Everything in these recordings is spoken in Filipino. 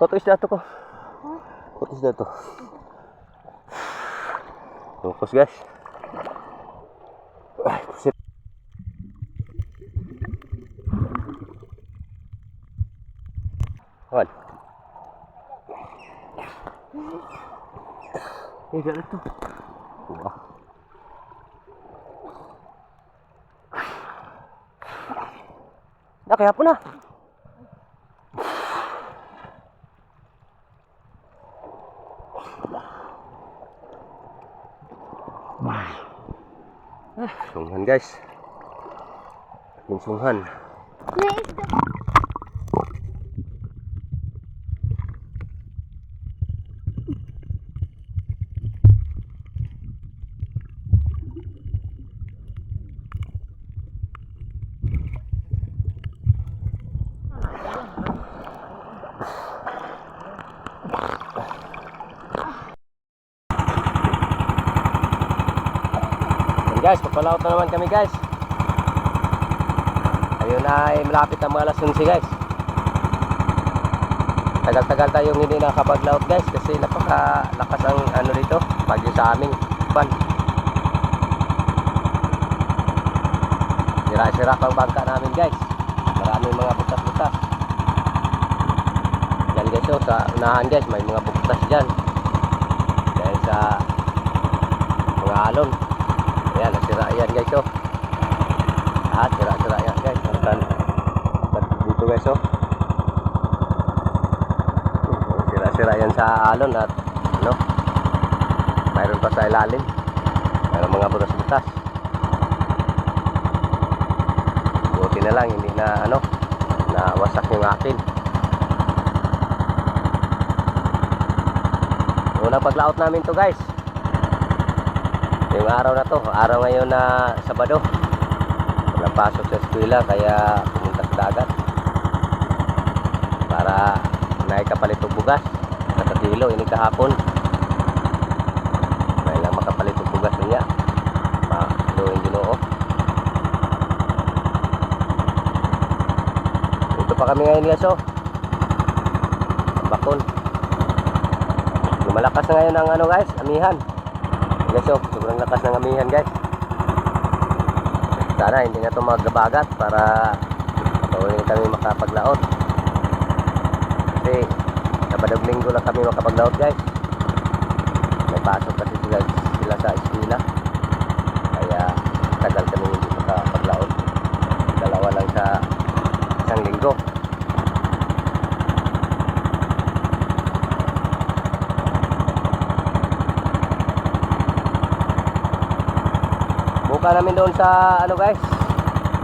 Koto isda to ko. Koto isda to. Fokus guys. Ay. Eh, gano'n to. Wah. Na, kaya po na. Ah, sunghan guys. Ating sunghan. Yan guys, papalaot na naman kami guys. Ayun na ay malapit ang mga alas 11 guys. Tagal-tagal tayong hindi nakapaglaot guys kasi napakalakas ang ano dito, bagyo sa aming ban. Sira-sira pang bangka namin guys. Maraming mga butas-butas. Yan guys oh, sa unahan guys, may mga butas dyan. Dahil sa mga alon. Ayan, guys oh. Lahat, sira-sira yan guys. Hanggang dito guys oh. Sira-sira yan sa alon at ano, mayroon pa sa ilalim. Mayroon mga butas-butas. Buti na lang, hindi na ano, na wasak yung akin. Unang paglaot namin to guys. Yung araw na to, araw ngayon na Sabado. Napasok sa eskwela kaya pumunta sa dagat. Para naikapalit og bugas sa katilo ini kahapon. May makapalit og bugas niya. Maluin ginoo. Dito pa kami ngayon. Sa Bakon. Lumalakas na ngayon ang ano guys, amihan. Oh, sobrang lakas ng amihan, guys. Sana hindi na ito magbagat para patuloy kami makapaglaot. Kasi Sabadong linggo lang kami makapaglaot, guys. May pasok kasi sila, sila sa eskwela. Kaya tagal kami hindi makapaglaot. Dalawa lang sa isang linggo. Buka namin doon sa ano guys.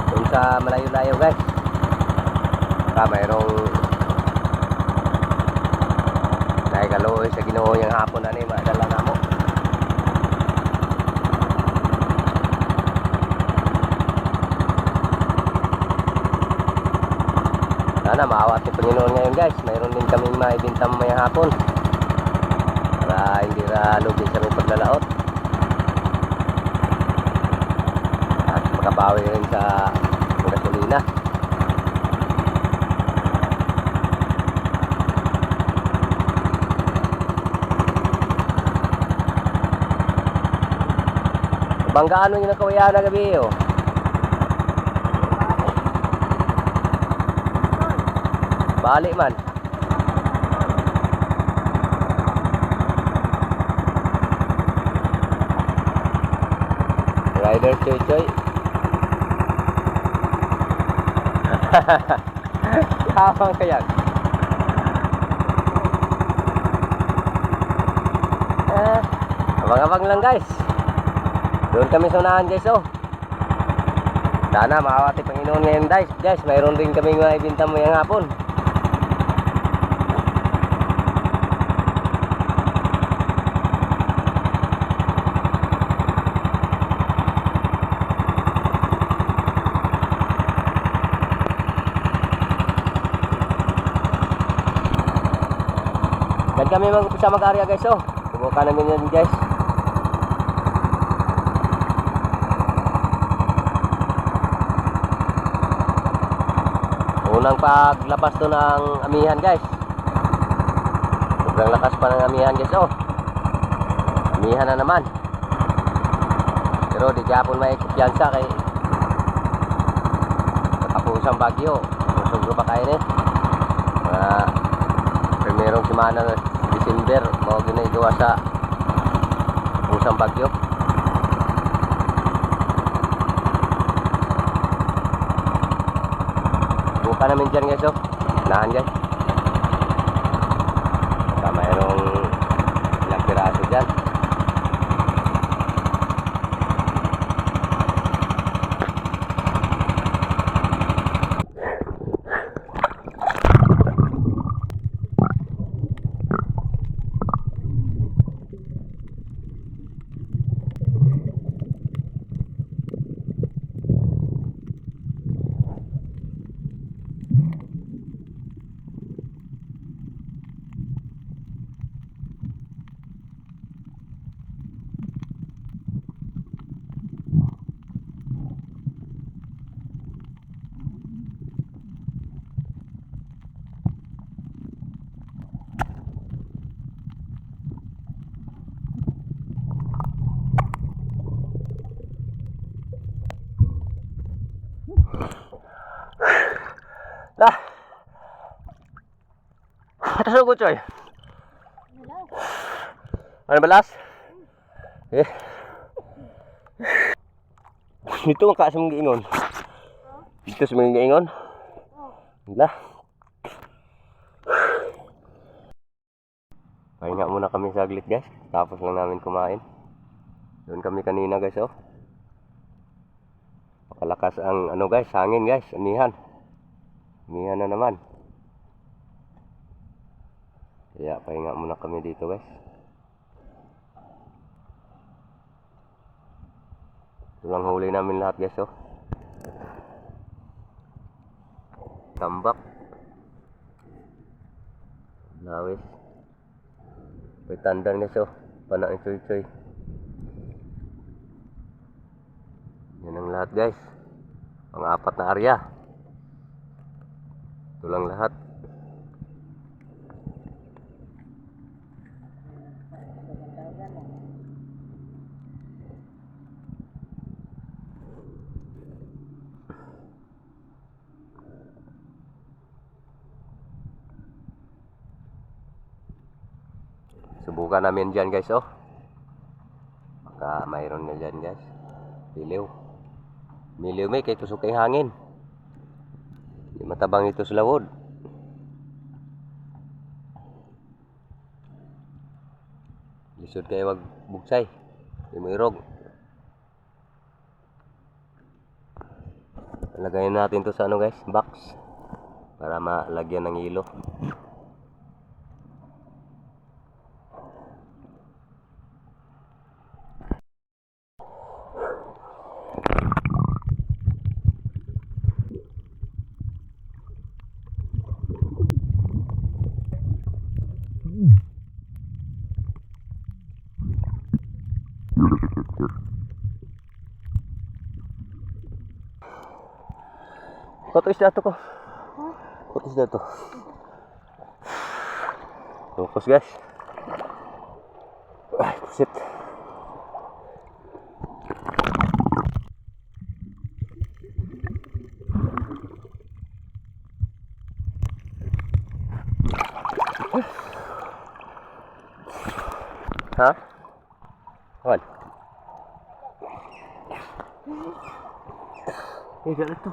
Doon sa malayo-layo guys. Baka mayroong dahil kaluoy sa ginoo yung hapon na ni madala na mo. Sana maawat ni Panginoon ngayon guys. Mayroon din kaming maibintam may hapon. Para hindi ra lugi sa aming paglalaot. at makabawi rin sa gasolina. Banggaan mo yung nakawaya na gabi oh. Bali man. Rider Choy Choy. Habang kayan. Eh, abang-abang lang guys. Doon kami sa unahan guys oh. Sana makawati Panginoon ngayon guys. Guys, mayroon din kami mga ibinta mo yung hapon. Yan kami mag sa mag-area guys oh. Subukan namin yan guys. Unang paglabas to ng amihan guys. Sobrang lakas pa ng amihan guys oh. Amihan na naman. Pero di gyapon may kumpiyansa kay katapusang bagyo. Kusog ba kayo ni? Mga primerong semana ng December mao ginagawa sa pusang bagyo. Buka namin dyan guys oh. Lahan guys. Baka mayroong ilang piraso dyan. Dah. Coy. Ano balas? Eh. Dito ang kaasa mong giingon. Dito sa mga giingon. Lah. Pahinga muna kami saglit guys. Tapos lang namin kumain. Doon kami kanina guys oh. Makalakas ang ano guys, hangin guys, anihan. Anihan na naman. Kaya pahinga muna kami dito guys. Ito lang huli namin lahat guys oh. Tambak. Lawis. May tandang guys oh. Pana ang choy-choy. Yan ang lahat guys. Ang apat na area. Ito lang lahat. Subukan namin dyan guys oh. Baka mayroon na dyan guys. Piliw. Miliw may kay tusok kay hangin. Di matabang ito sa lawod. Lisod kayo wag bugsay. Di mo irog. Lagayin natin to sa ano guys, box. Para malagyan ng hilo. Koto isda to ko. Isda to. Fokus guys. Ay, pusit. Ha? Kawan. Eh, gak tu.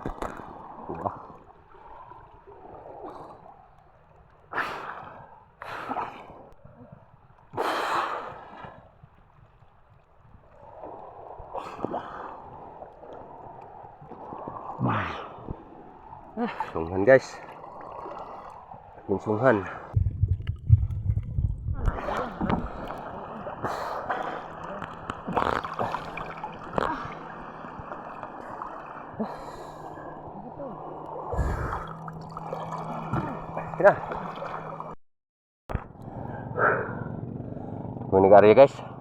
Sunghan guys. Yung sunghan. Kena. Kuning area guys.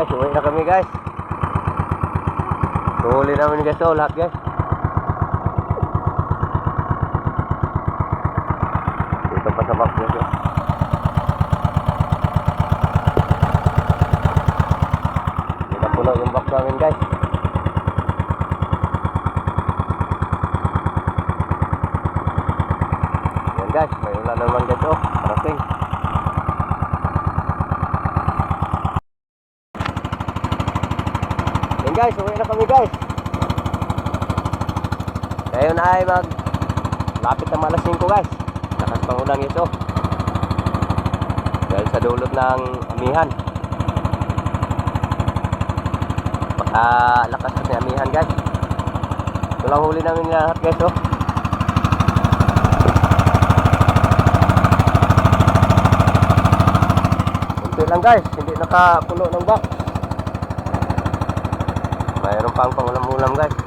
Guys, uwi na kami guys. Tuhuli namin guys oh, lahat guys. Dito pa sa box guys. oh. Hindi na puno yung box namin guys. Yan guys, may ulan naman guys oh. Parating. Yan guys, uwi na kami guys. Ngayon ay mag lapit na malas 5 guys. Lakas pang ulang ito. Dahil sa dulot ng amihan. Baka lakas kasi amihan guys. Ito lang huli namin lahat guys oh. Kunti lang guys, hindi nakapuno ng box. Mayroon pang pangulam-ulam guys.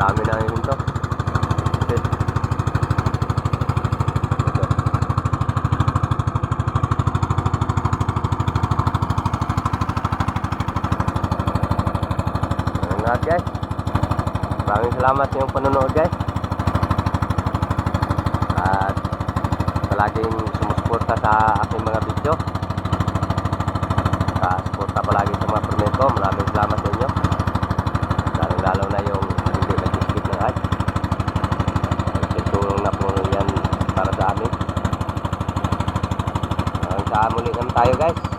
So, lami na yun to. Okay. Ito. Ayun lahat guys. Maraming salamat sa iyong panonood guys. At palaging sumusuporta sa aking mga video. Sa-suporta palagi sa mga permit ko. Maraming salamat sa inyo. Lalong lalo na yung hindi nag-skip ng ads. Kasi tulong na po muli naman tayo guys.